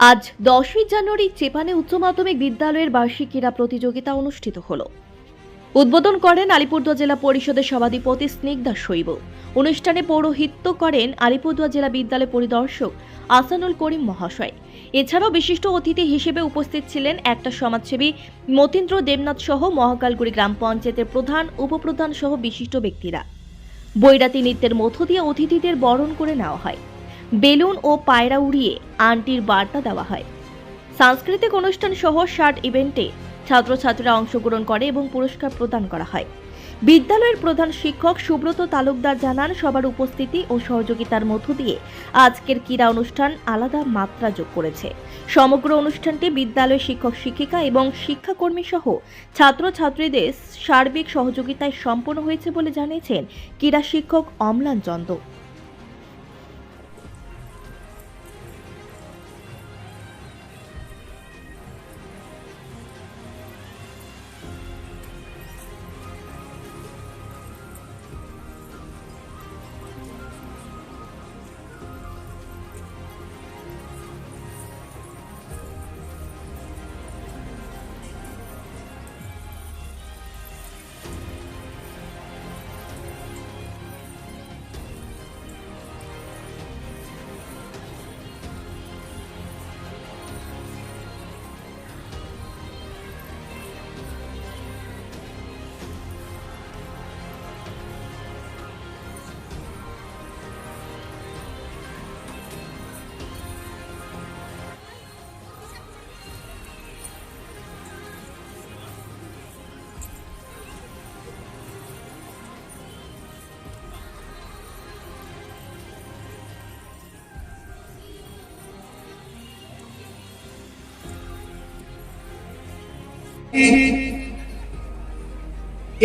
আজ দশই জানুয়ারি চেপানে উচ্চ মাধ্যমিক বিদ্যালয়ের বার্ষিক ক্রীড়া প্রতিযোগিতা অনুষ্ঠিত হল। উদ্বোধন করেন আলিপুরদুয়ার জেলা পরিষদের সভাধিপতি স্নিগ্ধা শৈব। অনুষ্ঠানে পৌরোহিত্য করেন আলিপুরদুয়ার জেলা বিদ্যালয় পরিদর্শক আসানুল করিম মহাশয়। এছাড়াও বিশিষ্ট অতিথি হিসেবে উপস্থিত ছিলেন একটা সমাজসেবী মতীন্দ্র দেবনাথ সহ মহাকালগুড়ি গ্রাম পঞ্চায়েতের প্রধান, উপপ্রধান সহ বিশিষ্ট ব্যক্তিরা। বৈরাতি নৃত্যের মধ্য দিয়ে অতিথিদের বরণ করে নেওয়া হয়। বেলুন ও পায়রা উড়িয়ে আন্টির বার্তা দেওয়া হয়। সাংস্কৃতিক অনুষ্ঠান সহ শার্ট ইভেন্টে ছাত্রছাত্রীরা অংশগ্রহণ করে এবং পুরস্কার প্রদান করা হয়। বিদ্যালয়ের প্রধান শিক্ষক সুব্রত তালুকদার জানান, সবার উপস্থিতি ও সহযোগিতার মধ্য দিয়ে আজকের ক্রীড়া অনুষ্ঠান আলাদা মাত্রা যোগ করেছে। সমগ্র অনুষ্ঠানটি বিদ্যালয় শিক্ষক শিক্ষিকা এবং শিক্ষাকর্মী সহ ছাত্রছাত্রীদের সার্বিক সহযোগিতায় সম্পন্ন হয়েছে বলে জানিয়েছেন ক্রীড়া শিক্ষক অমলান চন্দ।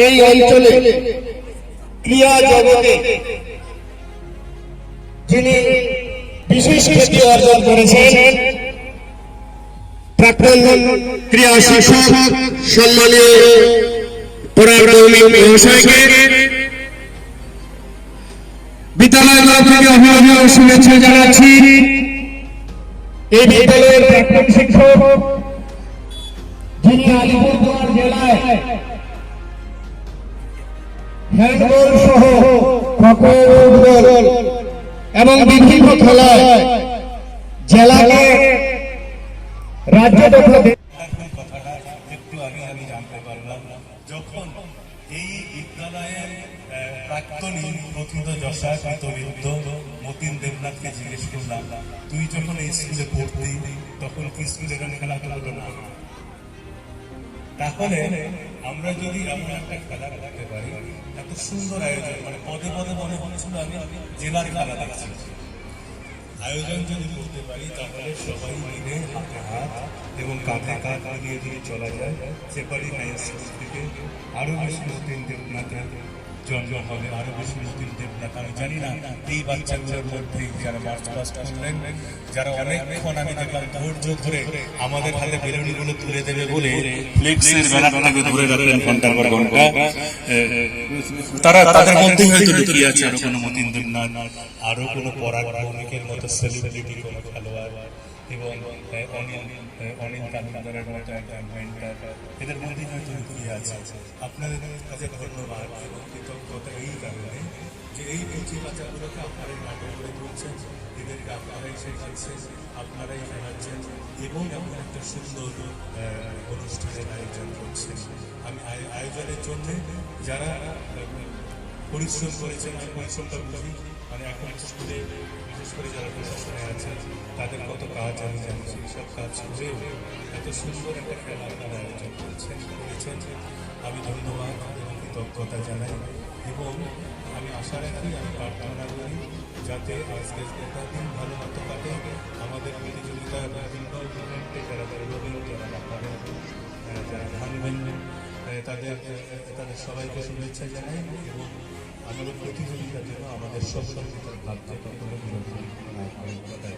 এই অঞ্চলে ক্রিয়া জগতে যিনি বিশেষ খ্যাতি অর্জন করেছেন, প্রাক্তন ক্রিয়া শিক্ষক সম্মানীয় শুভেচ্ছা জানাচ্ছি। এই বিদ্যালয়ের প্রাক্তন শিক্ষক যিনি আলিপুরদুয়ার জেলায়। হ্যান্ডবল সহ খোখো ফুটবল এবং বিভিন্ন খেলায় জেলাকে রাজ্য কথাটা একটু আগে আমি জানতে পারলাম যখন এই বিদ্যালয়ের প্রাক্তনী প্রথিত যশা কৃতবিদ্য মতিন দেবনাথকে জিজ্ঞেস করলাম তুই যখন এই স্কুলে পড়তি তখন কি স্কুলে খেলাধুলা না? তাহলে আমরা যদি এমন একটা খেলা রাখতে পারি, এত সুন্দর আয়োজন মানে পদে পদে মনে হচ্ছিল আমি জেলার খেলা দেখছি। আয়োজন যদি করতে পারি, তাহলে সবাই মিলে হাতে হাত এবং কাঁধে কাঁধ নিয়ে দিয়ে চলা যায়, সেপারি আরও থেকে আরও বেশি নতুন দেবনাথের জন্ম হবে আরও বেশি নতুন দেবনাথ আমি জানি না এই বাচ্চাগুলোর মধ্যে যারা মার্চ পাস্ট করলেন যারা অনেকক্ষণ আমি দেখলাম ধৈর্য ধরে আমাদের হাতে বেলুনগুলো তুলে দেবে বলে ফ্লেক্সের ধরে রাখলেন ঘণ্টার পর ঘণ্টা তারা তাদের মধ্যে হয়তো লুকিয়ে আছে, আরও কোনো মতিন দেবনাথ আরও কোনো পরাক্রমিকের মতো সেলিব্রিটি কোনো খেলোয়াড়। এবং অনিল অনিল তালুকদারের মতো একজন মেন্টার এদের মধ্যেই হয়তো লুকিয়ে আছে। আপনাদের কাছে ধন্যবাদ। এবং কৃতজ্ঞতা এই কারণে যে এই বেঁচে বাচ্চাগুলোকে আপনারাই নাটক করে তুলছেন, এদেরকে আপনারাই শেখাচ্ছেন আপনারাই জানাচ্ছেন এবং এমন একটা সুন্দর অনুষ্ঠানের আয়োজন করছেন। আমি আয়- আয়োজনের জন্যে যারা পরিশ্রম করেছেন, আমি পরিশ্রমটা বুঝি মানে এখন স্কুলে, বিশেষ করে যারা প্রশাসনে আছেন তাদের কত কাজ আমি জানি সেই সব কাজ করেও এত সুন্দর একটা খেলা আপনারা আয়োজন করেছেন করেছেন। আমি ধন্যবাদ এবং কৃতজ্ঞতা জানাই এবং আমি আশা রাখি আমি প্রার্থনা করি যাতে আজকে গোটা দিন ভালো মতো কাটে। আমাদের প্রতিযোগিতা বিভিন্ন ইভেন্টে যারা বেরোবেন যারা আপনাদের যারা ভাঙবেন তাদের আহ, তাদের সবাইকে শুভেচ্ছা জানাই এবং আমাদের প্রতিযোগিতার জন্য আমাদের সহযোগিতার বিরোধী না হয়।